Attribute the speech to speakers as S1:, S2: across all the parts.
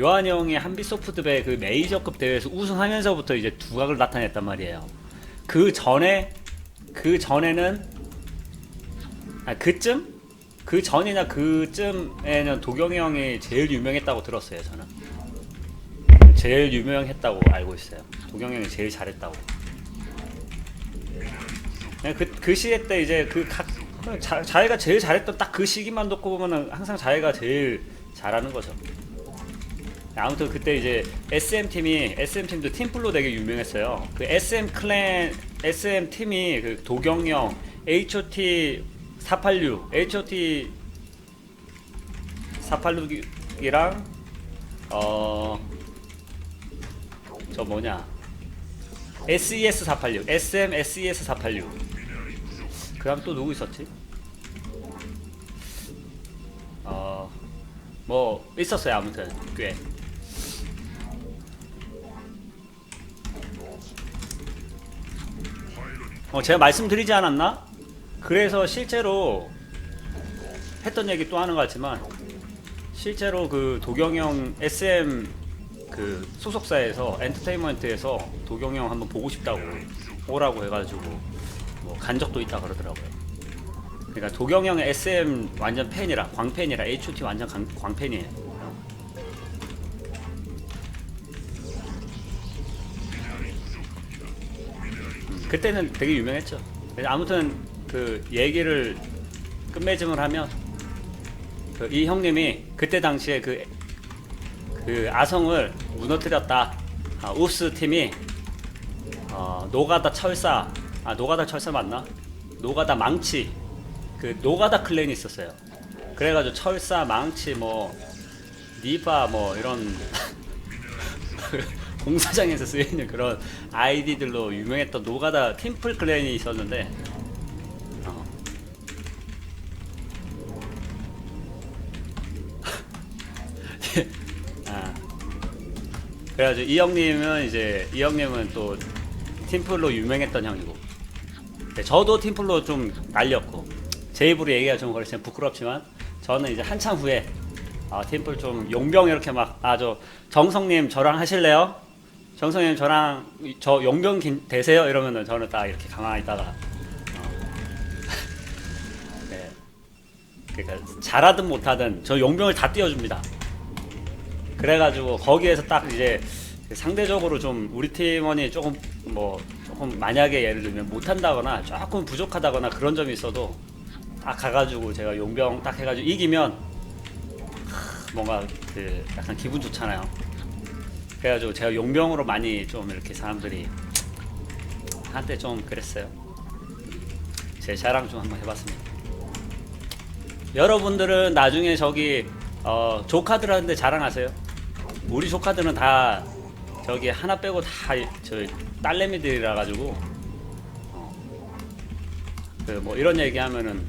S1: 요한이 형이 한빛소프트배 그 메이저급 대회에서 우승하면서부터 이제 두각을 나타냈단 말이에요. 그 전에 그 전에는 아 그쯤 그 전이나 그쯤에는 도경이 형이 제일 유명했다고 들었어요 저는. 제일 유명했다고 알고 있어요. 도경이 형이 제일 잘했다고. 그냥 그, 그 시대 때 이제 그 각, 자, 자기가 제일 잘했던 딱 그 시기만 놓고 보면은 항상 자기가 제일 잘하는 거죠. 아무튼 그때 이제 SM 팀이 SM 팀도 팀플로 되게 유명했어요. 그 SM 클랜 SM 팀이 그 도경영, HOT 486, HOT 486이랑 어 저 뭐냐 SES 486, SM SES 486. 그다음 또 누구 있었지? 어, 뭐 있었어요 아무튼 꽤. 어, 제가 말씀드리지 않았나? 그래서 실제로 했던 얘기 또 하는 것 같지만 실제로 그 도경영 SM 그 소속사에서 엔터테인먼트에서 도경영 한번 보고 싶다고 오라고 해가지고 뭐 간 적도 있다 그러더라고요. 그러니까 도경영의 SM 완전 팬이라 광팬이라 H.O.T 완전 광, 광팬이에요. 그때는 되게 유명했죠. 아무튼 그 얘기를 끝맺음을 하면 그 이 형님이 그때 당시에 그, 그 아성을 무너뜨렸다. 아, 우스 팀이 어, 노가다 철사, 아 노가다 철사 맞나? 노가다 망치, 그 노가다 클랜이 있었어요. 그래가지고 철사, 망치, 뭐 니바 뭐 이런 공사장에서 쓰이는 그런 아이디들로 유명했던 노가다 팀플 클랜이 있었는데 어. 아. 그래가지고 이 형님은 이제 이 형님은 또 팀플로 유명했던 형이고 네, 저도 팀플로 좀 날렸고 제 입으로 얘기가 좀 그렇지만 부끄럽지만 저는 이제 한참 후에 아, 팀플 좀 용병 이렇게 막 아 저 정성님 저랑 하실래요? 정성님 저랑 이- 저 용병 긴- 되세요? 이러면은 저는 딱 이렇게 가만히 있다가 어. 네. 그러니까 잘하든 못하든 저 용병을 다 띄워줍니다. 그래가지고 거기에서 딱 이제 상대적으로 좀 우리 팀원이 조금 뭐 조금 만약에 예를 들면 못한다거나 조금 부족하다거나 그런 점이 있어도 딱 가가지고 제가 용병 딱 해가지고 이기면 하, 뭔가 그 약간 기분 좋잖아요. 그래가지고 제가 용병으로 많이 좀 이렇게 사람들이 한때 좀 그랬어요. 제 자랑 좀 한번 해봤습니다. 여러분들은 나중에 저기 어, 조카들 하는데 자랑하세요. 우리 조카들은 다 저기 하나 빼고 다 저 딸내미들이라 가지고 그뭐 이런 얘기하면은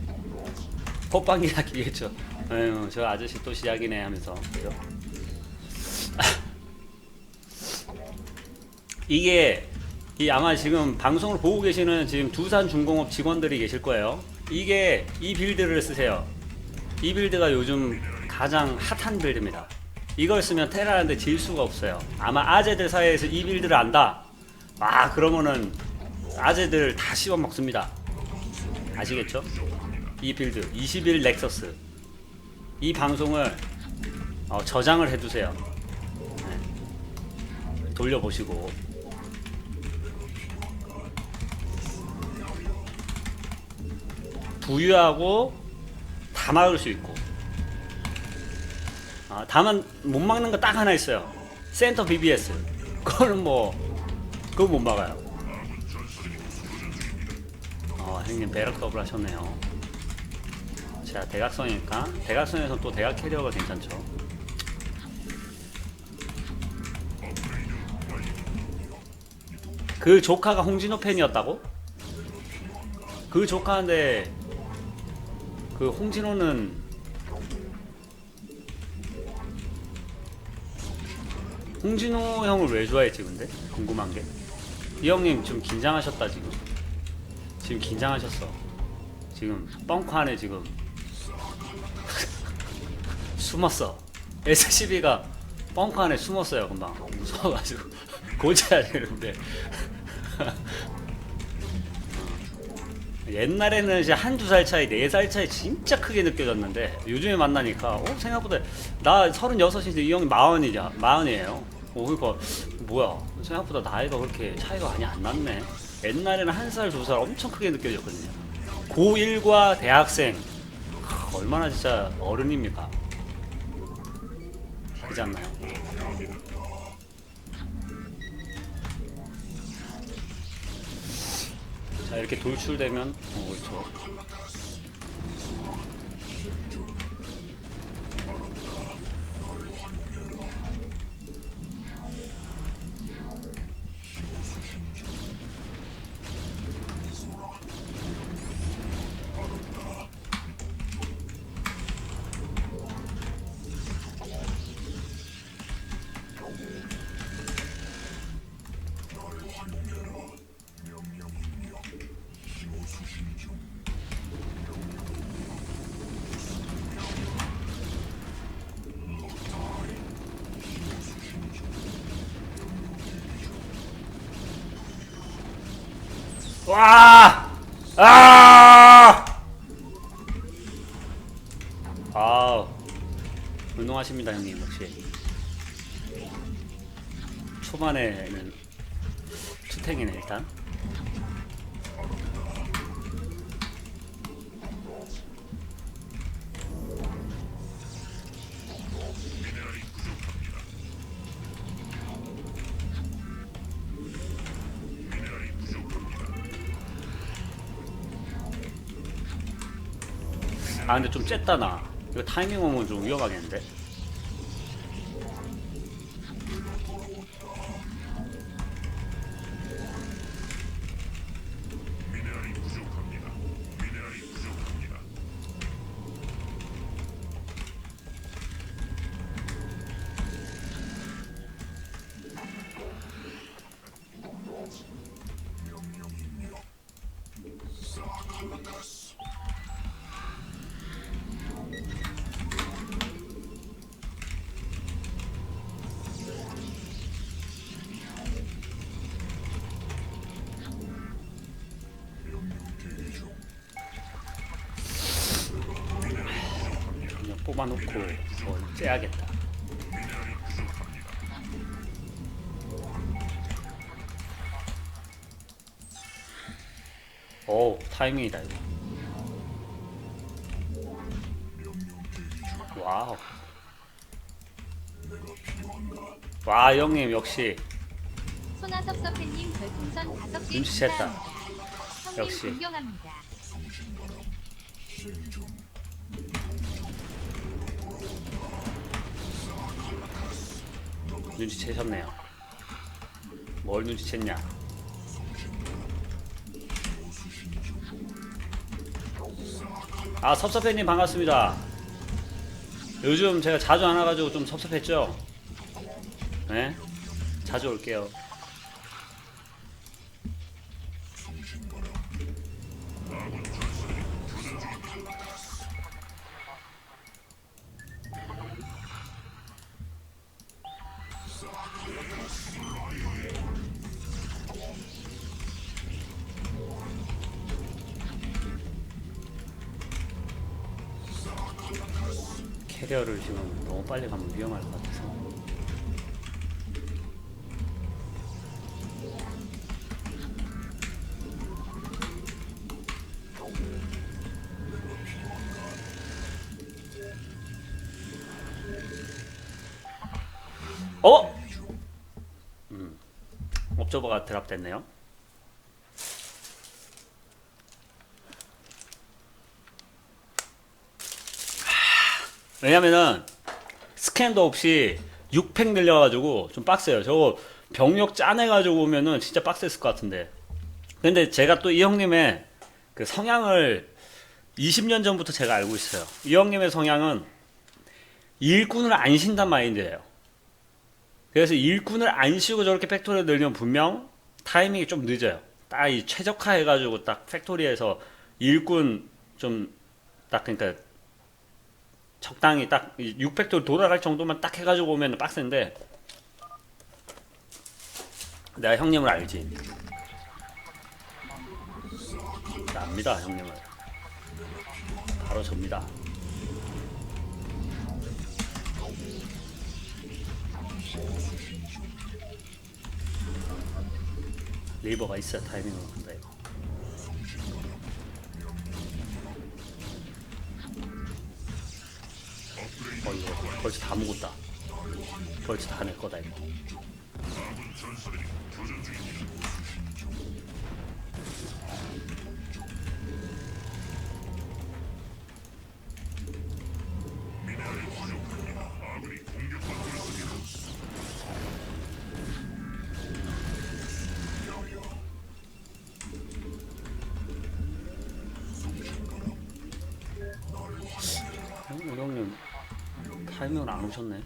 S1: 호빵이라 기겠죠. 에휴, 저 아저씨 또 시작이네 하면서 그죠? 이게 이 아마 지금 방송을 보고 계시는 지금 두산 중공업 직원들이 계실 거예요. 이게 이 빌드를 쓰세요. 이 빌드가 요즘 가장 핫한 빌드입니다. 이걸 쓰면 테라한테 질 수가 없어요. 아마 아재들 사이에서 이 빌드를 안다. 아 그러면은 아재들 다 씹어 먹습니다. 아시겠죠? 이 빌드 21 렉서스 이 방송을 어, 저장을 해두세요. 네. 돌려보시고 부유하고 다 막을 수 있고 아, 다만 못 막는 거 딱 하나 있어요. 센터 BBS. 그거는 뭐 그거 못 막아요. 어, 형님 배럭 더블 하셨네요. 자, 대각선이니까 대각선에서 또 대각 캐리어가 괜찮죠. 그 조카가 홍진호 팬이었다고? 그 조카인데 그 홍진호는 홍진호 형을 왜 좋아했지 근데? 궁금한 게. 이 형님 지금 긴장하셨다 지금. 지금 긴장하셨어. 지금 벙커 안에 지금 숨었어. SCB가 벙커 안에 숨었어요 금방 무서워가지고 고쳐야 되는데 옛날에는 이제 한두 살 차이, 네 살 차이 진짜 크게 느껴졌는데 요즘에 만나니까 어 생각보다 나 서른여섯인데 이 형이 마흔이냐 마흔이에요. 어 그러니까 뭐야 생각보다 나이가 그렇게 차이가 많이 안 났네. 옛날에는 한 살 두 살 엄청 크게 느껴졌거든요. 고1과 대학생 크, 얼마나 진짜 어른입니까? 그렇지 않나요? 자 이렇게 돌출되면 어 그렇죠. 와! 아! 아, 운동하십니다 형님 역시. 초반에는 투탱이네 일단. 아 근데 좀 쨌다 나. 이거 타이밍 오면 좀 위험하겠는데. 뽑아놓고 뭘 째야겠다. 오 타이밍이다 이거. 와우. 와 형님 역시
S2: 소나섭섭해님 별풍선 다섯 개
S1: 눈치챘다.
S2: 감사합니다. 형님
S1: 역시.
S2: 존경합니다.
S1: 눈치채셨네요. 뭘 눈치챘냐? 아 섭섭해님 반갑습니다. 요즘 제가 자주 안 와가지고 좀 섭섭했죠? 네? 자주 올게요. 캐리어를 지금 너무 빨리 가면 위험할 것 같아서. 어? 음, 옵저버가 드랍됐네요. 왜냐면은 스캔도 없이 6팩 늘려가지고 좀 빡세요. 저거 병력 짜내가지고 오면은 진짜 빡셌을 것 같은데. 근데 제가 또 이 형님의 그 성향을 20년 전부터 제가 알고 있어요. 이 형님의 성향은 일꾼을 안 신단 마인드예요. 그래서 일꾼을 안 쉬고 저렇게 팩토리를 늘리면 분명 타이밍이 좀 늦어요. 딱 이 최적화 해가지고 딱 팩토리에서 일꾼 좀 딱 그러니까 적당히 딱 600돌 돌아갈 정도만 딱 해가지고 오면 빡센데 내가 형님을 알지. 압니다 형님을. 바로 접니다. 리버가 있어야 타이밍을 한 벌써 다 묵었다. 벌써 다낼 거다 이거 오셨네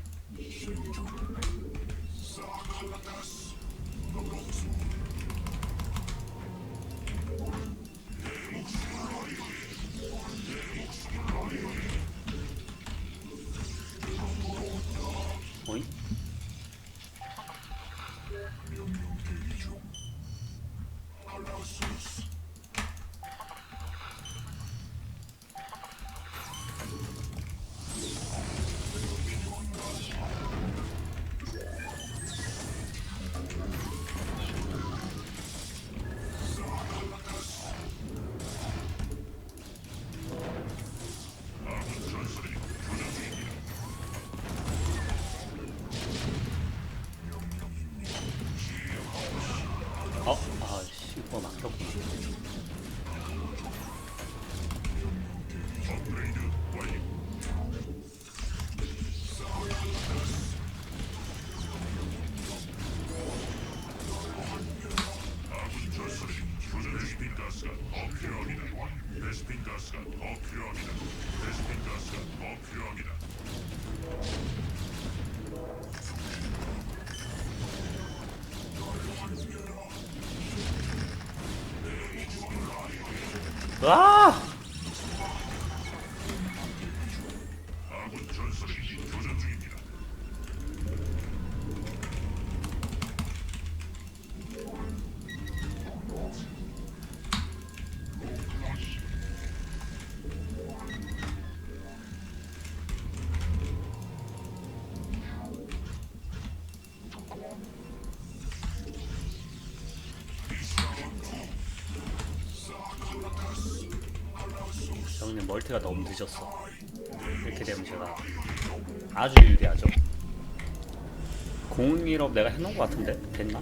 S1: 와! 멀티가 너무 늦었어. 이렇게 되면 제가 아주 유리하죠. 공일업 내가 해놓은 것 같은데 됐나?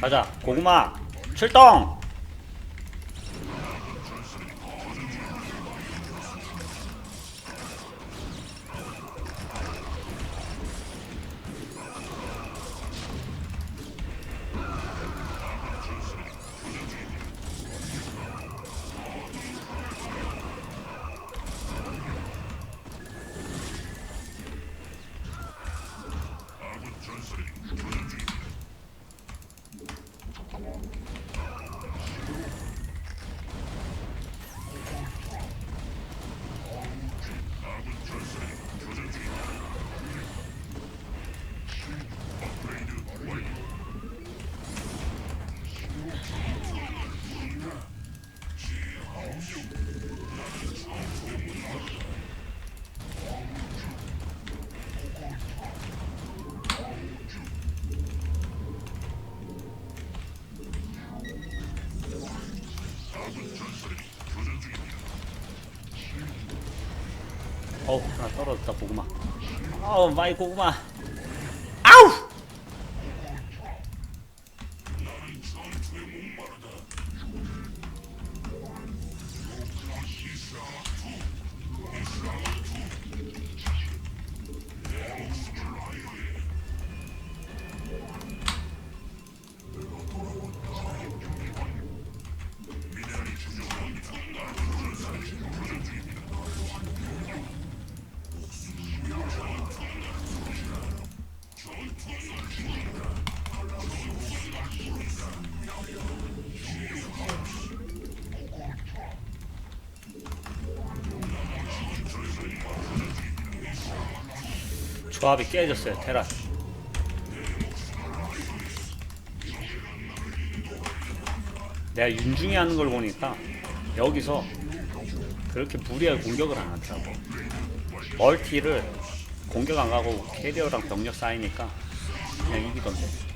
S1: 가자. 고구마 출동 떨어졌다 고구마. 아우 마이 고구마 조합이 깨졌어요 테라 내가 윤중이 하는 걸 보니까 여기서 그렇게 무리하게 공격을 안 하더라고. 멀티를 공격 안 가고 캐리어랑 병력 쌓이니까 그냥 이기던데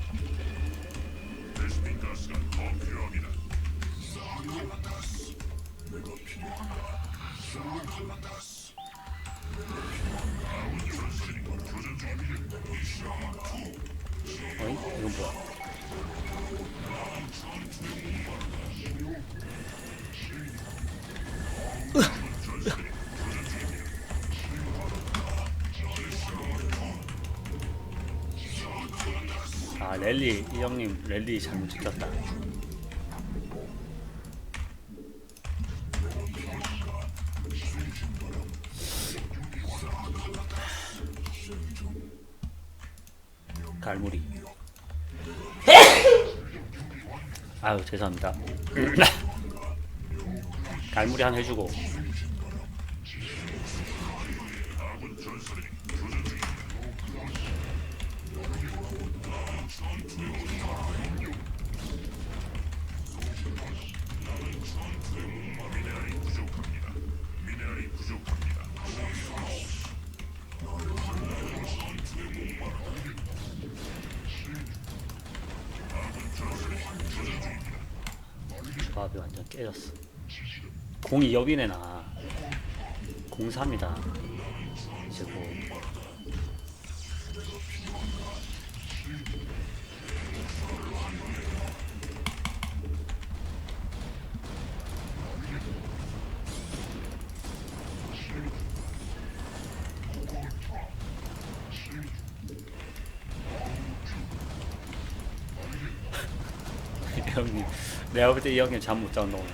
S1: 어이? 이건 뭐야? 아 랠리 이 형님 랠리 잘못 찍혔다 아유 죄송합니다. 갈무리 한 해주고 조합이 완전 깨졌어. 공이 여비네 나. 03이다. 이제 뭐. 이 형님 내가 볼 때 이 형님 잠 못 잔다 오늘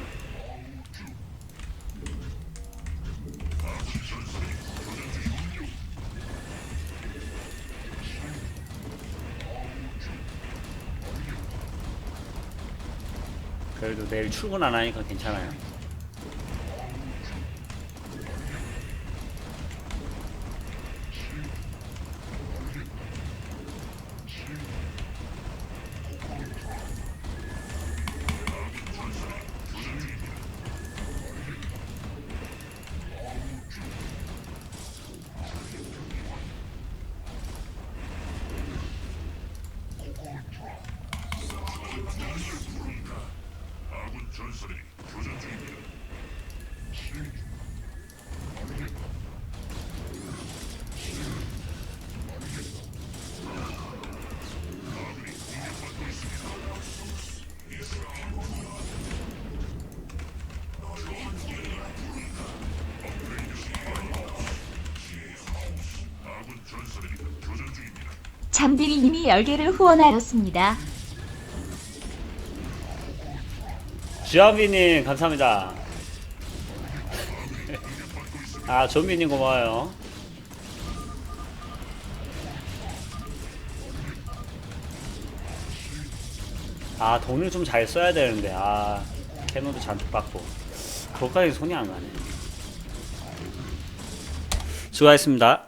S1: 그래도 내일 출근 안 하니까 괜찮아요
S3: 잠들이님이 10개를 후원하였습니다.
S1: 주한비님 감사합니다. 아 전비님 고마워요. 아 돈을 좀 잘 써야 되는데 아 캐논도 잔뜩 받고. 그것까지 손이 안 가네. 수고하셨습니다